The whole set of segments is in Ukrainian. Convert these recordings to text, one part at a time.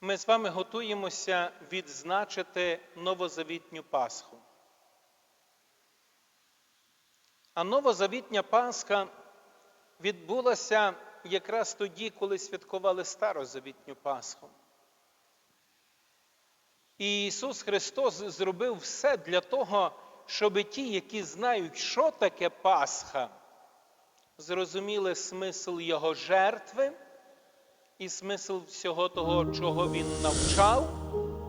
Ми з вами готуємося відзначити новозавітню Пасху. А новозавітня Пасха відбулася якраз тоді, коли святкували старозавітню Пасху. І Ісус Христос зробив все для того, щоб ті, які знають, що таке Пасха, зрозуміли смисл Його жертви і смисл всього того, чого Він навчав,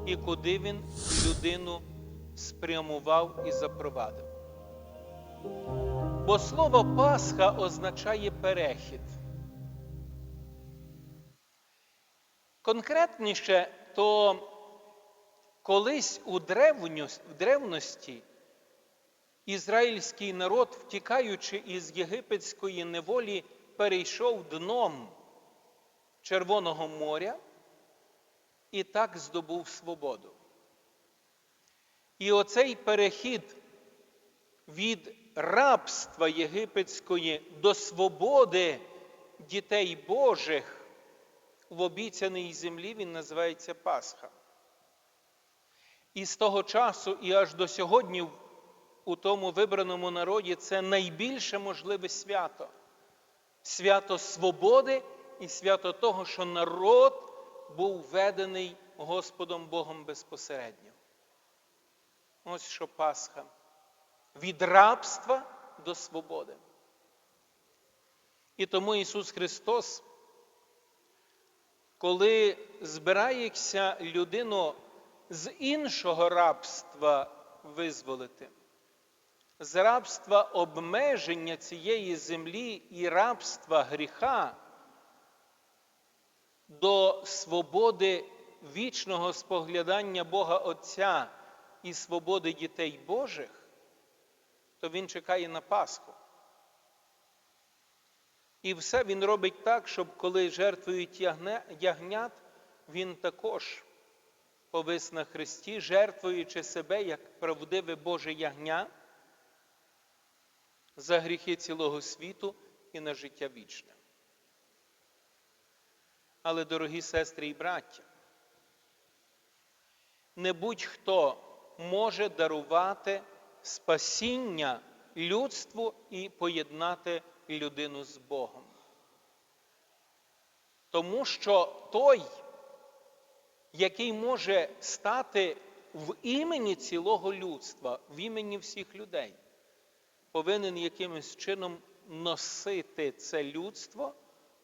і куди Він людину спрямував і запровадив. Бо слово Пасха означає перехід. Конкретніше, то колись у древності ізраїльський народ, втікаючи із єгипетської неволі, перейшов дном Червоного моря і так здобув свободу. І оцей перехід від рабства єгипетської до свободи дітей Божих в обіцяній землі він називається Пасха. І з того часу, і аж до сьогодні у тому вибраному народі це найбільше можливе свято. Свято свободи і свято того, що народ був введений Господом Богом безпосередньо. Ось що Пасха. Від рабства до свободи. І тому Ісус Христос, коли збирається людину з іншого рабства визволити, з рабства обмеження цієї землі і рабства гріха до свободи вічного споглядання Бога Отця і свободи дітей Божих, то Він чекає на Пасху. І все він робить так, щоб коли жертвують ягнят, він також повис на Христі, жертвуючи себе як правдиве Боже ягня за гріхи цілого світу і на життя вічне. Але, дорогі сестри і браття, не будь-хто може дарувати спасіння людству і поєднати людину з Богом. Тому що той, який може стати в імені цілого людства, в імені всіх людей, повинен якимось чином носити це людство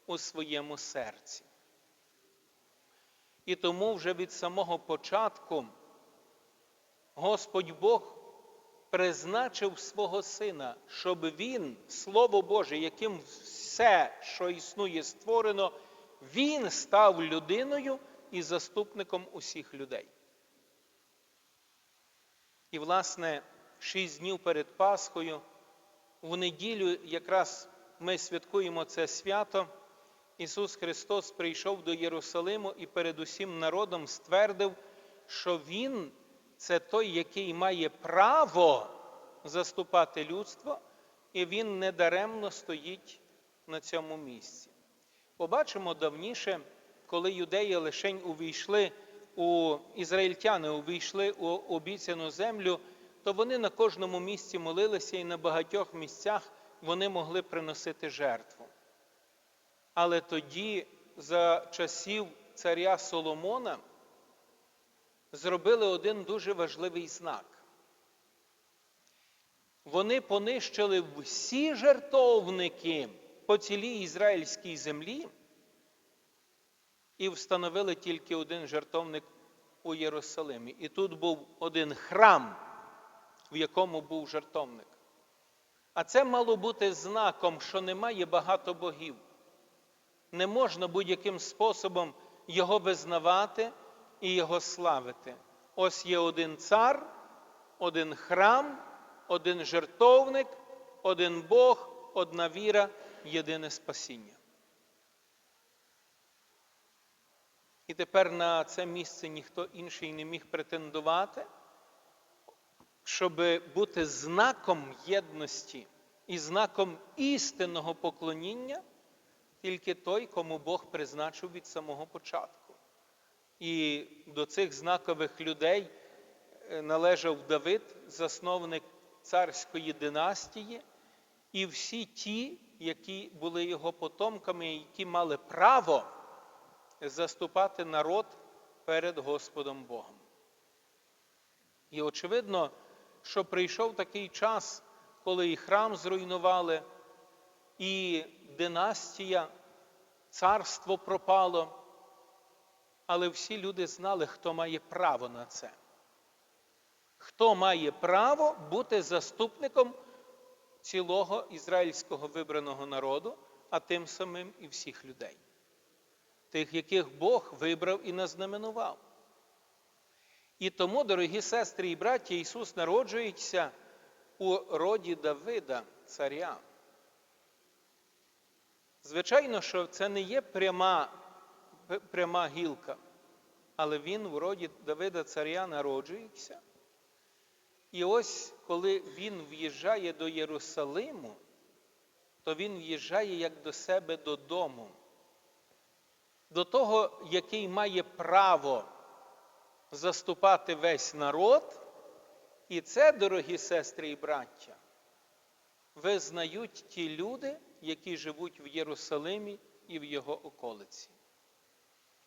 у своєму серці. І тому вже від самого початку Господь Бог призначив свого Сина, щоб Він, Слово Боже, яким все, що існує, створено, Він став людиною і заступником усіх людей. І, власне, шість днів перед Пасхою, в неділю якраз ми святкуємо це свято. Ісус Христос прийшов до Єрусалиму і перед усім народом ствердив, що Він це той, який має право заступати людство, і Він недаремно стоїть на цьому місці. Побачимо давніше, коли юдеї лишень увійшли у ізраїльтяни, увійшли у обіцяну землю, то вони на кожному місці молилися і на багатьох місцях вони могли приносити жертву. Але тоді, за часів царя Соломона, зробили один дуже важливий знак. Вони понищили всі жертовники по цілій ізраїльській землі і встановили тільки один жертовник у Єрусалимі. І тут був один храм, в якому був жертовник. А це мало бути знаком, що немає багато богів. Не можна будь-яким способом його визнавати і його славити. Ось є один цар, один храм, один жертовник, один Бог, одна віра, єдине спасіння. І тепер на це місце ніхто інший не міг претендувати, щоб бути знаком єдності і знаком істинного поклоніння тільки той, кому Бог призначив від самого початку. І до цих знакових людей е, належав Давид, засновник царської династії, і всі ті, які були його потомками, які мали право заступати народ перед Господом Богом. І очевидно, що прийшов такий час, коли і храм зруйнували, і династія, царство пропало. Але всі люди знали, хто має право на це. Хто має право бути заступником цілого ізраїльського вибраного народу, а тим самим і всіх людей, тих, яких Бог вибрав і назнаменував. І тому, дорогі сестри і браті, Ісус народжується у роді Давида, царя. Звичайно, що це не є пряма, пряма гілка, але він в роді Давида царя народжується. І ось коли він в'їжджає до Єрусалиму, то він в'їжджає як до себе додому, до того, який має право заступати весь народ. І це, дорогі сестри і браття, визнають ті люди, які живуть в Єрусалимі і в його околиці.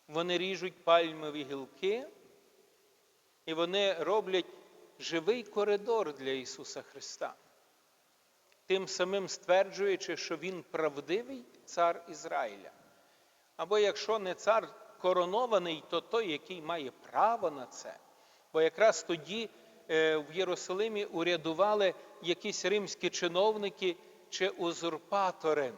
Вони ріжуть пальмові гілки, і вони роблять живий коридор для Ісуса Христа, тим самим стверджуючи, що Він правдивий цар Ізраїля. Або якщо не цар коронований, то той, який має право на це. Бо якраз тоді е, в Єрусалимі урядували якісь римські чиновники чи узурпатори.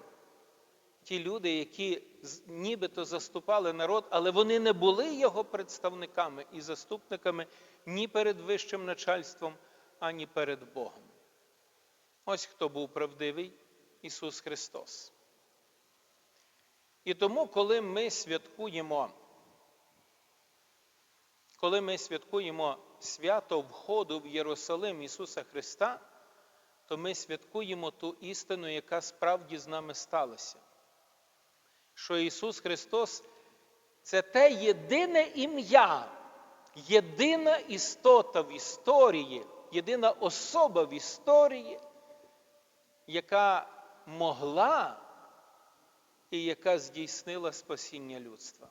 Ті люди, які нібито заступали народ, але вони не були його представниками і заступниками ні перед вищим начальством, ані перед Богом. Ось хто був правдивий Ісус Христос. І тому, коли ми святкуємо, коли ми святкуємо свято входу в Єрусалим Ісуса Христа, то ми святкуємо ту істину, яка справді з нами сталася. Що Ісус Христос це те єдине ім'я, єдина істота в історії, єдина особа в історії, яка могла і яка здійснила спасіння людства.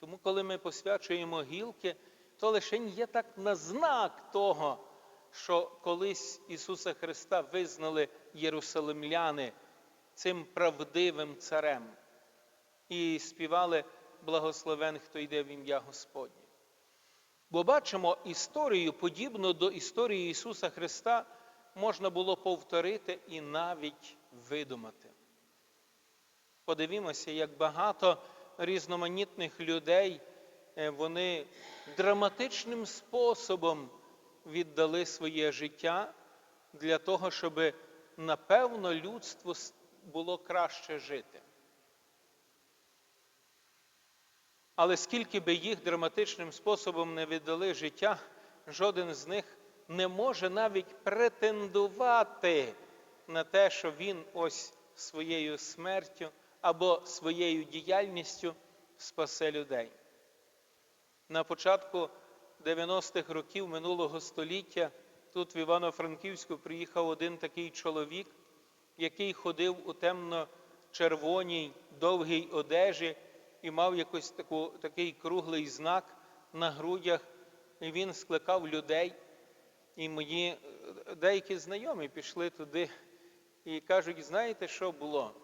Тому, коли ми посвячуємо гілки, то лише є так на знак того, що колись Ісуса Христа визнали єрусалимляни цим правдивим царем і співали благословен, хто йде в ім'я Господнє. Бо бачимо історію, подібну до історії Ісуса Христа, можна було повторити і навіть видумати. Подивімося, як багато різноманітних людей е, вони драматичним способом віддали своє життя для того, щоб напевно людству було краще жити. Але скільки би їх драматичним способом не віддали життя, жоден з них не може навіть претендувати на те, що він ось своєю смертю або своєю діяльністю спасе людей. На початку 90-х років минулого століття тут в Івано-Франківську приїхав один такий чоловік, який ходив у темно-червоній довгій одежі і мав якось таку, такий круглий знак на грудях, і він скликав людей. І мої е, деякі знайомі пішли туди і кажуть, знаєте, що було?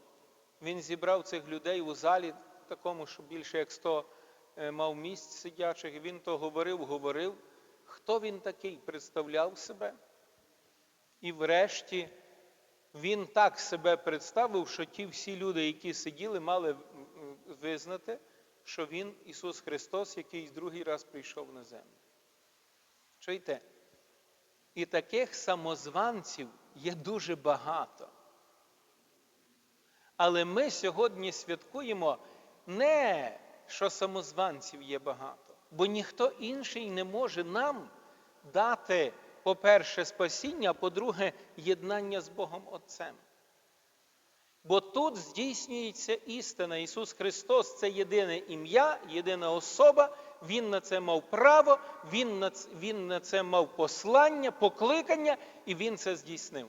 Він зібрав цих людей у залі, такому, що більше як сто е, мав місць сидячих, він то говорив, говорив, хто він такий представляв себе. І врешті він так себе представив, що ті всі люди, які сиділи, мали визнати, що Він Ісус Христос, який другий раз прийшов на землю. Чуєте? І таких самозванців є дуже багато. Але ми сьогодні святкуємо не що самозванців є багато, бо ніхто інший не може нам дати, по-перше, спасіння, а по-друге, єднання з Богом Отцем. Бо тут здійснюється істина. Ісус Христос це єдине ім'я, єдина особа. Він на це мав право, Він на це, він на це мав послання, покликання, і Він це здійснив.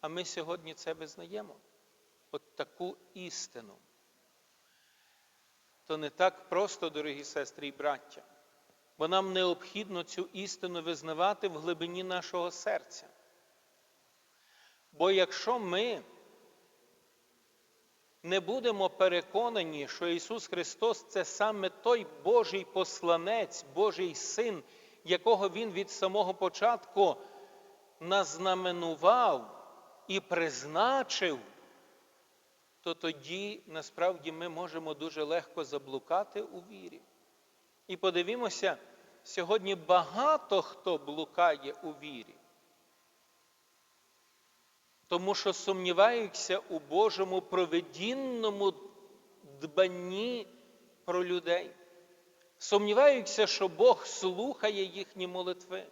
А ми сьогодні це визнаємо. От таку істину. То не так просто, дорогі сестри і браття, бо нам необхідно цю істину визнавати в глибині нашого серця. Бо якщо ми не будемо переконані, що Ісус Христос це саме той Божий посланець, Божий Син, якого Він від самого початку назнаменував і призначив, то тоді насправді ми можемо дуже легко заблукати у вірі. І подивімося, сьогодні багато хто блукає у вірі тому що сумніваються у Божому проведінному дбанні про людей. Сумніваються, що Бог слухає їхні молитви.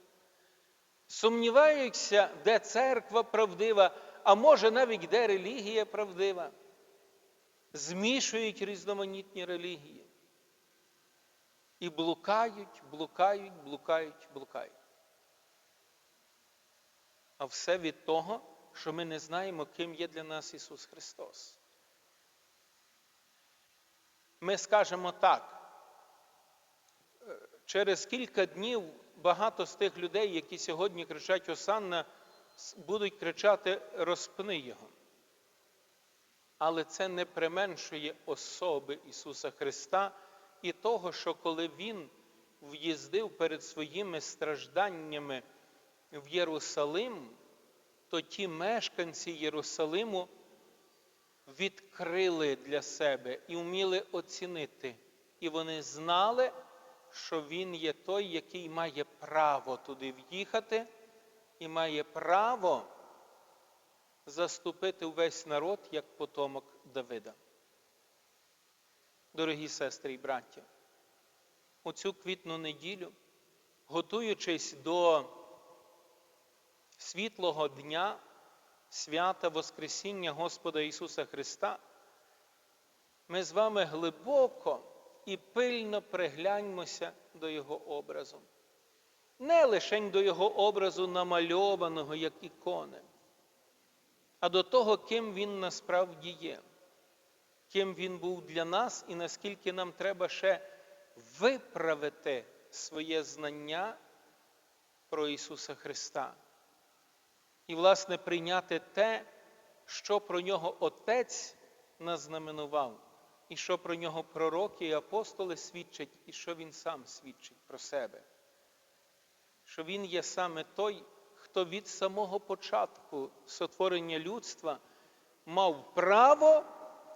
Сумніваються, де церква правдива, а може навіть де релігія правдива. Змішують різноманітні релігії. І блукають, блукають, блукають, блукають. А все від того, що ми не знаємо, ким є для нас Ісус Христос. Ми скажемо так. е, Через кілька днів багато з тих людей, які сьогодні кричать Осанна, будуть кричати Розпни Його. Але це не применшує особи Ісуса Христа і того, що коли Він в'їздив перед своїми стражданнями в Єрусалим, то ті мешканці Єрусалиму відкрили для себе і вміли оцінити. І вони знали, що він є той, який має право туди в'їхати і має право заступити увесь народ як потомок Давида. Дорогі сестри і браття, у цю квітну неділю, готуючись до світлого дня, свята Воскресіння Господа Ісуса Христа, ми з вами глибоко і пильно пригляньмося до Його образу. Не лише до Його образу намальованого, як ікони, а до того, ким Він насправді є, ким Він був для нас і наскільки нам треба ще виправити своє знання про Ісуса Христа і, власне, прийняти те, що про нього Отець назнаменував, і що про нього пророки і апостоли свідчать, і що він сам свідчить про себе. Що він є саме той, хто від самого початку сотворення людства мав право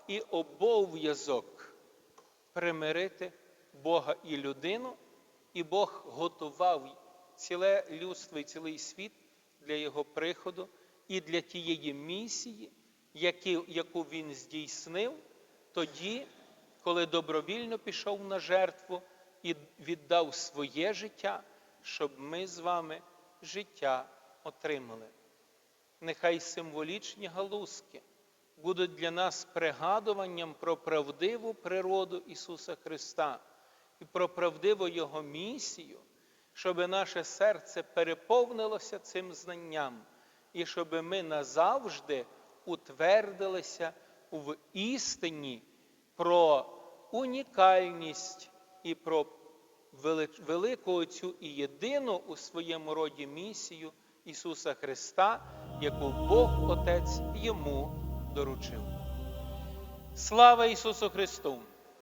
і обов'язок примирити Бога і людину, і Бог готував ціле людство і цілий світ для Його приходу і для тієї місії, яку Він здійснив тоді, коли добровільно пішов на жертву і віддав своє життя, щоб ми з вами життя отримали. Нехай символічні галузки будуть для нас пригадуванням про правдиву природу Ісуса Христа і про правдиву Його місію щоб наше серце переповнилося цим знанням, і щоб ми назавжди утвердилися в істині про унікальність і про велику цю і єдину у своєму роді місію Ісуса Христа, яку Бог Отець йому доручив. Слава Ісусу Христу!